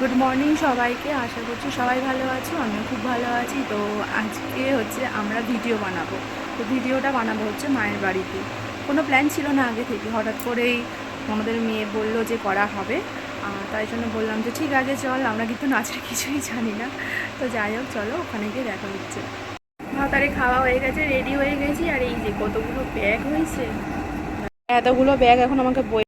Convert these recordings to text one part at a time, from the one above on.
Good morning সবাইকে, আশা করছি সবাই ভালো আছো, আমিও খুব ভালো আছি। তো আজকে হচ্ছে আমরা ভিডিও বানাবো। তো ভিডিওটা বানাবো হচ্ছে মায়ের বাড়িতে। কোনো প্ল্যান ছিল না আগে থেকে, হঠাৎ করেই আমাদের মেয়ে বলল যে করা হবে। তাই জন্য বললাম যে ঠিক আছে, চল, আমরা কিন্তু নাচের কিছুই জানি না। তো যাই হোক, চলো, ওখানে গিয়ে দেখা হচ্ছে। ভাতারে খাওয়া হয়ে গেছে রেডি হয়ে গেছি। আর এই যে কতগুলো ব্যাগ হয়েছে। এতগুলো ব্যাগ এখন আমাকে বই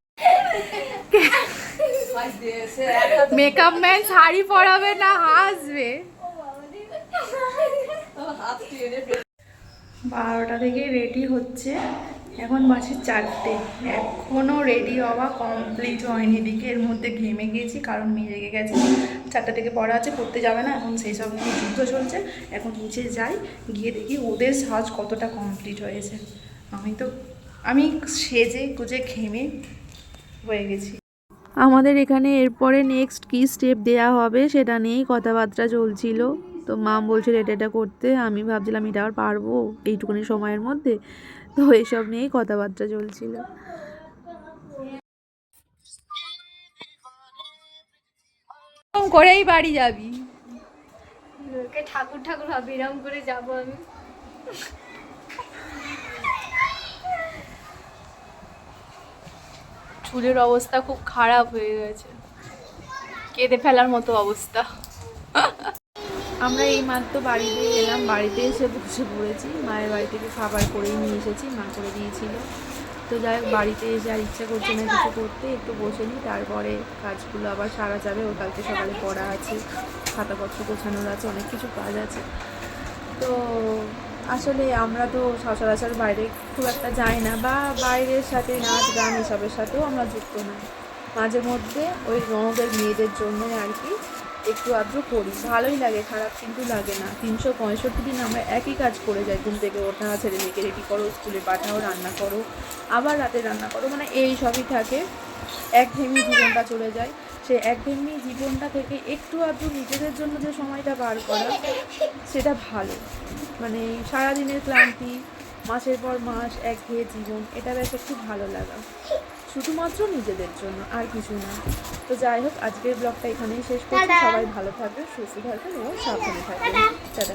মেকআপ ম্যান শাড়ি পরাবে না, হাসবে। বারোটা থেকে রেডি হচ্ছে। এখন বাসে চারটে। এখনও রেডি হওয়া কমপ্লিট হয়নি। এদিকে এর মধ্যে ঘেমে গিয়েছি কারণ মেয়ে রেগে গেছে। চারটা থেকে পড়া আছে, পড়তে যাবে না। এখন সেই সব নিয়ে যুদ্ধ চলছে। এখন নিচে যাই, গিয়ে দেখি ওদের সাজ কতটা কমপ্লিট হয়েছে। আমি তো, আমি সেজে গুজে ঘেমে হয়ে গেছি। আমাদের এখানে এরপরে নেক্সট কী স্টেপ দেয়া হবে সেটা নিয়েই কথাবার্তা চলছিল। তো মা বলছিল এটা এটা করতে আমি ভাবছিলাম এটা আর পারব এইটুকুনি সময়ের মধ্যে। তো এইসব নিয়েই কথাবার্তা চলছিল। করেই বাড়ি যাবি। ঠাকুর ঠাকুর ভাবে এরকম করে যাব আমি। চুলের অবস্থা খুব খারাপ হয়ে গেছে। কেঁদে ফেলার মতো অবস্থা। আমরা এই মাত্র বাড়িতে এলাম, বাড়িতে এসে বসে পড়েছি। মায়ের বাড়ি থেকে খাবার করেই নিয়ে এসেছি, মা করে দিয়েছিল। তো যাই হোক, বাড়িতে এসে আর ইচ্ছা করছে না কিছু করতে, একটু বসে নিই। তারপরে কাজগুলো আবার সারা যাবে। ও কালকে সকালে পড়া আছে খাতাপত্র গোছানোর আছে, অনেক কিছু কাজ আছে। তো আসলে আমরা তো সচরাচর বাইরে খুব একটা যাই না বা বাইরের সাথে নাচ গান এসবের সাথেও আমরা যুক্ত নই মাঝে মধ্যে ওই রণদের মেয়েদের জন্যই আর কি একটু আধটু করি। ভালোই লাগে, খারাপ কিন্তু লাগে না। তিনশো পঁয়ষট্টি দিন আমরা একই কাজ করে যাই। ঘুম থেকে ওঠা, ছেলে মেয়েকে রেডি করো, স্কুলে পাঠাও, রান্না করো, আবার রাতে রান্না করো। মানে এই সবই থাকে। এক একঘেয়েমি জীবনটা চলে যায়। সেই একঘেয়েমি জীবনটা থেকে একটু আধটু নিজেদের জন্য যে সময়টা বার করা, সেটা ভালো। মানে সারাদিনের ক্লান্তি মাসের পর মাস এক একঘেয়ে জীবন এটা বেশ খুব ভালো লাগা। শুধুমাত্র নিজেদের জন্য আর কিছু না। তো যাই হোক আজকের ব্লগটা এখানেই শেষ করছি। সবাই ভালো থাকবে সুস্থ থাকবেন এবং সাবধানে থাকবেন টাটা।